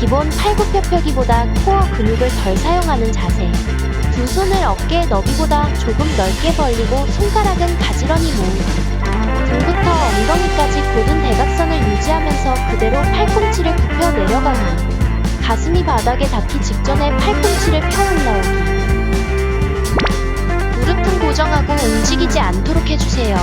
기본 팔굽혀펴기보다 코어 근육을 덜 사용하는 자세. 두 손을 어깨 너비보다 조금 넓게 벌리고 손가락은 가지런히 모으. 등부터 엉덩이까지 곧은 대각선을 유지하면서 그대로 팔꿈치를 굽혀 내려가기. 가슴이 바닥에 닿기 직전에 팔꿈치를 펴 올라오기. 무릎은 고정하고 움직이지 않도록 해주세요.